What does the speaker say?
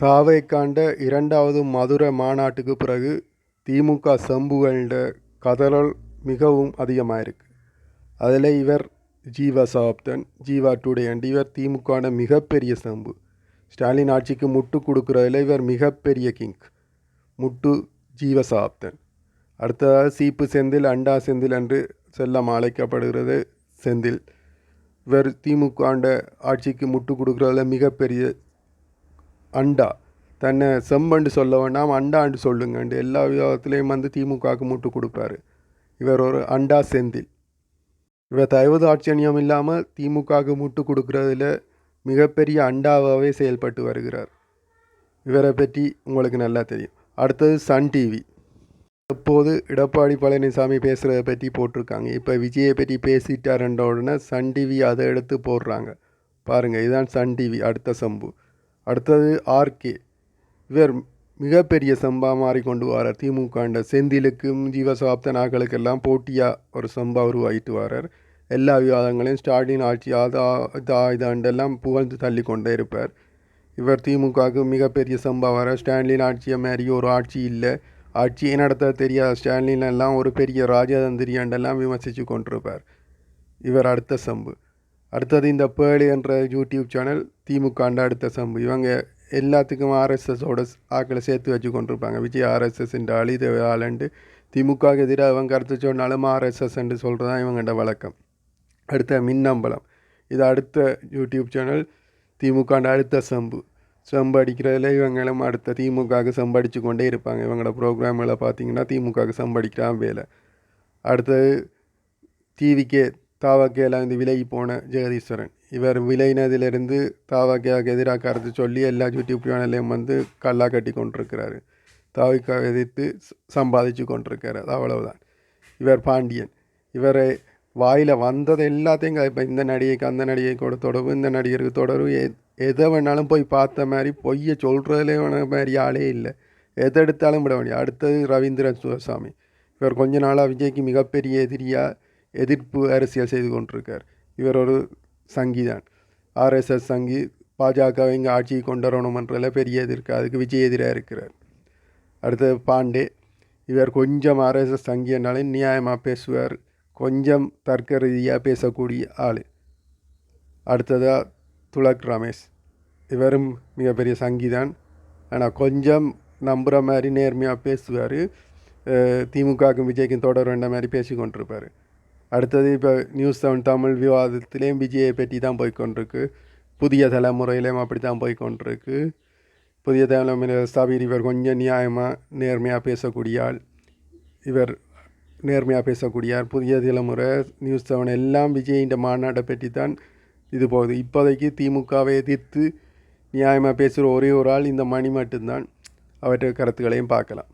தாவேக்காண்ட இரண்டாவது மதுரை மாநாட்டுக்கு பிறகு திமுக செம்புகள்ட கதறல் மிகவும் அதிகமாயிருக்கு. அதில் இவர் ஜீவா சாப்தன் ஜீவா டுடே அண்ட் இவர் திமுகவோட மிகப்பெரிய செம்பு. ஸ்டாலின் ஆட்சிக்கு முட்டு கொடுக்குறதுல இவர் மிகப்பெரிய கிங் முட்டு ஜீவ சாப்தன் அடுத்ததாக சீப்பு செந்தில் அண்டா செந்தில் என்று செல்லம் அழைக்கப்படுகிறது செந்தில். இவர் திமுக ஆட்சிக்கு முட்டு கொடுக்குறதுல மிகப்பெரிய அண்டா. தன்னை செம்மண்டு சொல்ல வேண்டாம் அண்டாண்டு சொல்லுங்கண்டு எல்லா விவாதத்துலேயும் வந்து திமுகவுக்கு முட்டு கொடுப்பாரு. இவர் ஒரு அண்டா செந்தில். இவர் தயவுது ஆட்சியணியம் இல்லாமல் திமுகவுக்கு முட்டு கொடுக்குறதுல மிகப்பெரிய அண்டாவாகவே செயல்பட்டு வருகிறார். இவரை பற்றி உங்களுக்கு நல்லா தெரியும். அடுத்தது சன் டிவி. எப்போது எடப்பாடி பழனிசாமி பேசுகிறத பற்றி போட்டிருக்காங்க. இப்போ விஜயை பற்றி பேசிட்டாருன்ற உடனே சன் டிவி அதை எடுத்து போடுறாங்க. பாருங்கள் இதுதான் சன் டிவி. அடுத்த சம்பு. அடுத்தது ஆர்கே இவர் மிகப்பெரிய சம்பா மாறி கொண்டு வரார். திமுகண்ட செந்திலுக்கும் ஜீவசாப்த நாக்களுக்கெல்லாம் போட்டியாக ஒரு சம்பா உருவாகிட்டு வரார். எல்லா விவாதங்களையும் ஸ்டாலின் ஆட்சி அதா இதா இதாண்டெல்லாம் புகழ்ந்து தள்ளி கொண்டே இருப்பார். இவர் திமுகவுக்கு மிகப்பெரிய சம்பா வர ஸ்டாலின் ஆட்சியை மாரி ஒரு ஆட்சி இல்லை. ஆட்சியை நடத்த தெரியாத ஸ்டாலின் எல்லாம் ஒரு பெரிய ராஜதந்திரியாண்டெல்லாம் விமர்சித்து கொண்டிருப்பார். இவர் அடுத்த சம்பு. அடுத்தது இந்த பேர்டு என்ற யூடியூப் சேனல் திமுக அடுத்த சம்பு. இவங்க எல்லாத்துக்கும் ஆர்எஸ்எஸோட ஆக்களை சேர்த்து வச்சு கொண்டிருப்பாங்க. விஜய் ஆர்எஸ்எஸ் என்ற அழித ஆளுண்டு திமுக எதிராக அவங்க கருத்து சொன்னாலும் ஆர்எஸ்எஸ் என்று சொல்கிறது தான் இவங்கள்ட வழக்கம். அடுத்த மின்னம்பலம். இது அடுத்த யூடியூப் சேனல் திமுகண்ட அடுத்த சம்பு. செம்பு அடிக்கிறதுல இவங்களும் அடுத்த திமுகவுக்கு செம்படிச்சு கொண்டே இருப்பாங்க. இவங்களோட ப்ரோக்ராமில் பார்த்தீங்கன்னா திமுகவுக்கு செம்படிக்கிறான் வேலை. அடுத்தது டிவிக்கே தாவாக்கேல இந்த விலகி போன ஜெகதீஸ்வரன். இவர் விளையினதிலிருந்து தாவாக்கேவுக்கு எதிராக கருத்து சொல்லி எல்லா யூடியூப் சேனல்லையும் வந்து கல்லா கட்டி கொண்டிருக்கிறாரு. தாவிக்காவை எதிர்த்து சம்பாதிச்சு கொண்டிருக்கிறார். அவ்வளவுதான். இவர் பாண்டியன். இவர் வாயில் வந்தது எல்லாத்தையும் இப்போ இந்த நடிகைக்கு அந்த நடிகை கூட தொடர்பு இந்த நடிகருக்கு தொடர்பு எ எதை வேணாலும் போய் பார்த்த மாதிரி பொய்யை சொல்கிறதுலே மாதிரி ஆளே இல்லை. எதை எடுத்தாலும் விட வேண்டிய அடுத்தது ரவீந்திரன் சிவசாமி இவர் கொஞ்ச நாளாக விஜய்க்கு மிகப்பெரிய எதிரியாக எதிர்ப்பு அரசியல் செய்து கொண்டிருக்கார். இவர் ஒரு சங்கிதான் ஆர்எஸ்எஸ் சங்கி பாஜகவை இங்கே ஆட்சியை கொண்டு வரணுமன்றதில் பெரிய எதிர்க்கு அதுக்கு விஜய் எதிராக இருக்கிறார். அடுத்தது பாண்டே. இவர் கொஞ்சம் ஆர்எஸ்எஸ் சங்கினாலே நியாயமாக பேசுவார். கொஞ்சம் தர்க்க ரீதியாக பேசக்கூடிய ஆள். அடுத்ததாக துலக் ரமேஷ். இவரும் மிகப்பெரிய சங்கிதான் ஆனால் கொஞ்சம் நம்புகிற மாதிரி நேர்மையாக பேசுவார். திமுகவுக்கும் விஜய்க்கும் தொடர் வேண்ட மாதிரி பேசி கொண்டிருப்பார் அடுத்தது இப்போ நியூஸ் செவன் தமிழ் விவாதத்திலையும் விஜயை பற்றி தான் போய்கொண்டிருக்கு புதிய தலைமுறையிலையும் அப்படி தான் போய்கொண்டிருக்கு புதிய தலைமுறையில் சபீர் இவர் கொஞ்சம் நியாயமாக நேர்மையாக பேசக்கூடிய ஆள். இவர் நேர்மையாக பேசக்கூடியார் புதிய தலைமுறை நியூஸ் செவன் எல்லாம் விஜயின்ற மாநாட்டை பற்றி தான் இது போகுது. இப்போதைக்கு திமுகவை எதிர்த்து நியாயமாக பேசுகிற ஒரே ஒரு ஆள் இந்த மணி மட்டும்தான். அவற்றை கருத்துக்களையும் பார்க்கலாம்.